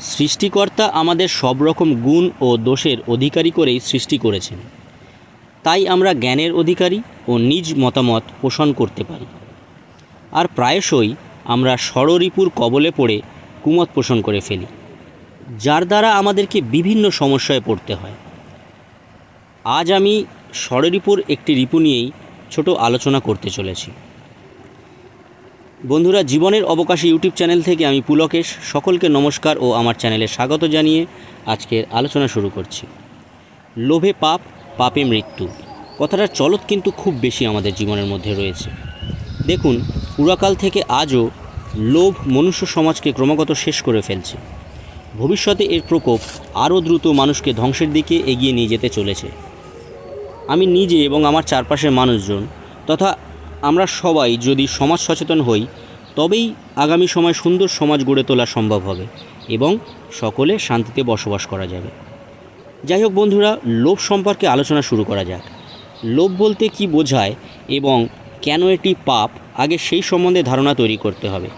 সৃষ্টিকর্তা আমাদের সব রকম গুণ ও দোষের অধিকারী করেই সৃষ্টি করেছেন। তাই আমরা জ্ঞানের অধিকারী ও নিজ মতামত পোষণ করতে পারি। আর প্রায়শই আমরা ষড়রিপুর কবলে পড়ে কুমত পোষণ করে ফেলি, যার দ্বারা আমাদেরকে বিভিন্ন সমস্যায় পড়তে হয়। আজ আমি ষড়রিপুর একটি রিপু নিয়েই ছোট আলোচনা করতে চলেছি। বন্ধুরা, জীবনের অবকাশে ইউটিউব চ্যানেল থেকে আমি পুলকেশ। সকলকে নমস্কার ও আমার চ্যানেলে স্বাগত জানিয়ে আজকের আলোচনা শুরু করছি। লোভে পাপ, পাপে মৃত্যু। কথাটার চলত কিন্তু খুব বেশি আমাদের জীবনের মধ্যে রয়েছে। দেখুন, পুরাকাল থেকে আজও লোভ মনুষ্য সমাজকে ক্রমাগত শেষ করে ফেলছে। ভবিষ্যতে এর প্রকোপ আরও দ্রুত মানুষকে ধ্বংসের দিকে এগিয়ে নিয়ে যেতে চলেছে। আমি নিজে এবং আমার চারপাশের মানুষজন তথা আমরা সবাই যদি সমাজ সচেতন হই, তবেই আগামী সময় সুন্দর সমাজ গড়ে তোলা সম্ভব হবে এবং সকলে শান্তিতে বসবাস করা যাবে। যাই হোক বন্ধুরা, লোভ সম্পর্কে আলোচনা শুরু করা যাক। লোভ বলতে কি বোঝায় এবং কেন এটি পাপ, আগে সেই সম্বন্ধে ধারণা তৈরি করতে হবে।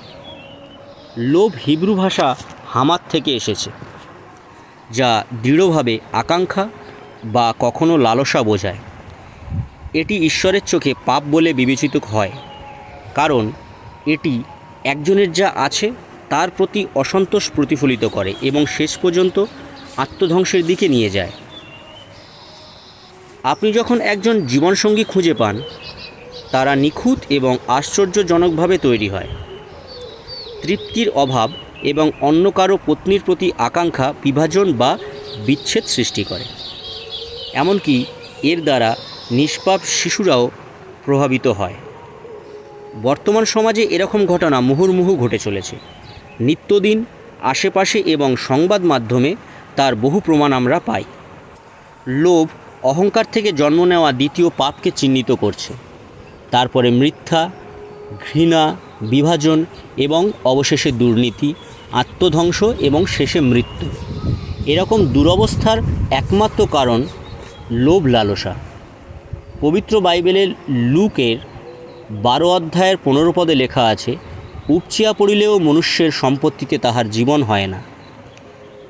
লোভ হিব্রু ভাষা হামাত থেকে এসেছে, যা দৃঢ়ভাবে আকাঙ্ক্ষা বা কখনো লালসা বোঝায়। এটি ঈশ্বরের চোখে পাপ বলে বিবেচিত হয়। কারণ এটি একজনের যা আছে, তার প্রতি অসন্তোষ প্রতিফলিত করে এবং শেষ পর্যন্ত আত্মধ্বংসের দিকে নিয়ে যায়। আপনি যখন একজন জীবনসঙ্গী খুঁজে পান, তারা নিখুঁত এবং আশ্চর্যজনকভাবে তৈরি হয়। তৃপ্তির অভাব এবং অন্য কারও পত্নীর প্রতি আকাঙ্ক্ষা বিভাজন বা বিচ্ছেদ সৃষ্টি করে। এমনকি এর দ্বারা নিষ্পাপ শিশুরাও প্রভাবিত হয়। বর্তমান সমাজে এরকম ঘটনা মুহুর্মুহু ঘটে চলেছে। নিত্যদিন, আশেপাশে এবং সংবাদ মাধ্যমে তার বহু প্রমাণ আমরা পাই। লোভ, অহংকার থেকে জন্ম নেওয়া দ্বিতীয় পাপকে চিহ্নিত করছে। তারপরে মিথ্যা, ঘৃণা, বিভাজন এবং অবশেষে দুর্নীতি, আত্মধ্বংস এবং শেষে মৃত্যু। এরকম দুরবস্থার একমাত্র কারণ লোভ লালসা। পবিত্র বাইবেলের লুকের বারো অধ্যায়ের পনেরো পদে লেখা আছে, উপচিয়া পড়িলেও মনুষ্যের সম্পত্তিতে তাহার জীবন হয় না।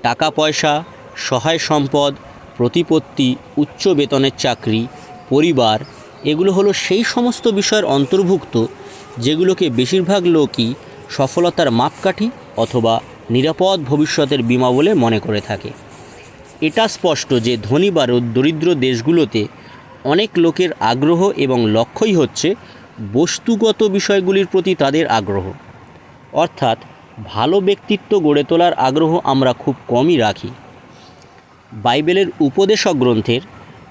টাকা পয়সা, সহায় সম্পদ, প্রতিপত্তি, উচ্চ বেতনের চাকরি, পরিবার, এগুলো হলো সেই সমস্ত বিষয়ের অন্তর্ভুক্ত যেগুলোকে বেশিরভাগ লোকই সফলতার মাপকাঠি অথবা নিরাপদ ভবিষ্যতের বিমা বলে মনে করে থাকে। এটা স্পষ্ট যে ধনী বা দরিদ্র দেশগুলোতে অনেক লোকের আগ্রহ এবং লক্ষ্যই হচ্ছে বস্তুগত বিষয়গুলির প্রতি তাদের আগ্রহ। অর্থাৎ ভালো ব্যক্তিত্ব গড়ে তোলার আগ্রহ আমরা খুব কমই রাখি। বাইবেলের উপদেশক গ্রন্থের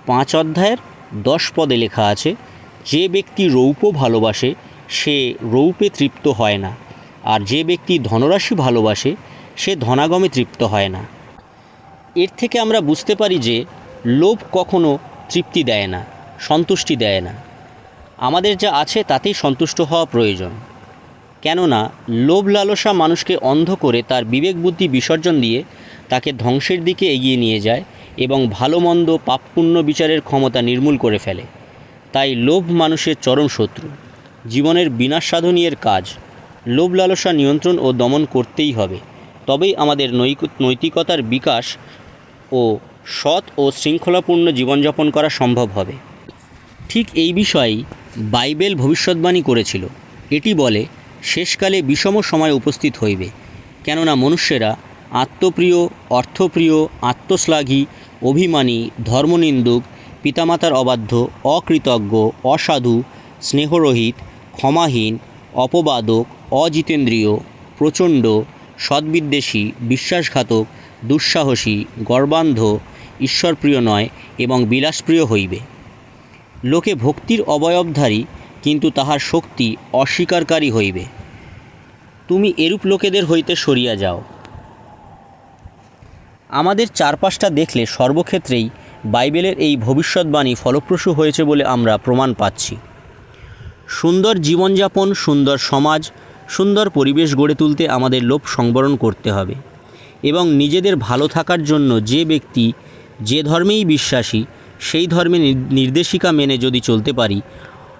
পাঁচ অধ্যায়ের দশ পদে লেখা আছে, যে ব্যক্তি রৌপ্য ভালোবাসে, সে রৌপে তৃপ্ত হয় না। আর যে ব্যক্তি ধনরাশি ভালোবাসে, সে ধনাগমে তৃপ্ত হয় না। এর থেকে আমরা বুঝতে পারি যে লোভ কখনো তৃপ্তি দেয় না, সন্তুষ্টি দেয় না। আমাদের যা আছে তাতেই সন্তুষ্ট হওয়া প্রয়োজন। কেননা, লোভ লালসা মানুষকে অন্ধ করে তার বিবেক বুদ্ধি বিসর্জন দিয়ে তাকে ধ্বংসের দিকে এগিয়ে নিয়ে যায় এবং ভালো মন্দ পাপপুণ্য বিচারের ক্ষমতা নির্মূল করে ফেলে। তাই লোভ মানুষের চরম শত্রু। জীবনের বিনাশ সাধনীয়ের কাজ, লোভ লালসা নিয়ন্ত্রণ ও দমন করতেই হবে। তবেই আমাদের নৈতিকতার বিকাশ ও সৎ ও শৃঙ্খলাপূর্ণ জীবনযাপন করা সম্ভব হবে। ঠিক এই বিষয়েই বাইবেল ভবিষ্যৎবাণী করেছিল। এটি বলে, শেষকালে বিষম সময় উপস্থিত হইবে। কেননা মনুষ্যেরা আত্মপ্রিয়, অর্থপ্রিয়, আত্মশ্লাঘী, অভিমানী, ধর্মনিন্দুক, পিতামাতার অবাধ্য, অকৃতজ্ঞ, অসাধু, স্নেহরহিত, ক্ষমাহীন, অপবাদক, অজিতেন্দ্রীয়, প্রচণ্ড, সদ্বিদ্বেষী, বিশ্বাসঘাতক, দুঃসাহসী, গর্বান্ধ ঈশ্বরপ্রিয় নয় এবং বিলাসপ্রিয় হইবে। লোকে ভক্তির অবয়বধারী, কিন্তু তাহার শক্তি অস্বীকারী হইবে। তুমি এরূপ লোকেদের হইতে সরিয়া যাও। আমাদের চারপাশটা দেখলে সর্বক্ষেত্রেই বাইবেলের এই ভবিষ্যৎবাণী ফলপ্রসূ হয়েছে বলে আমরা প্রমাণ পাচ্ছি। সুন্দর জীবনযাপন, সুন্দর সমাজ, সুন্দর পরিবেশ গড়ে তুলতে আমাদের লোভ সংবরণ করতে হবে এবং নিজেদের ভালো থাকার জন্য যে ব্যক্তি যে ধর্মেই বিশ্বাসী, সেই ধর্মে নির- নির্দেশিকা মেনে যদি চলতে পারি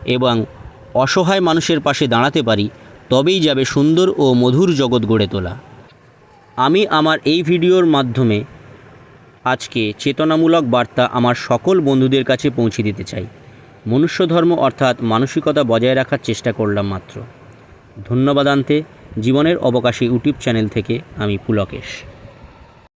এবং অসহায় মানুষের পাশে দাঁড়াতে পারি, তবেই যাবে সুন্দর ও মধুর জগৎ গড়ে তোলা। আমি আমার এই ভিডিওর মাধ্যমে আজকে চেতনামূলক বার্তা আমার সকল বন্ধুদের কাছে পৌঁছে দিতে চাই। মনুষ্য ধর্ম অর্থাৎ মানসিকতা বজায় রাখার চেষ্টা করলাম মাত্র। ধন্যবাদ আনতে জীবনের অবকাশে ইউটিউব চ্যানেল থেকে আমি পুলকেশ।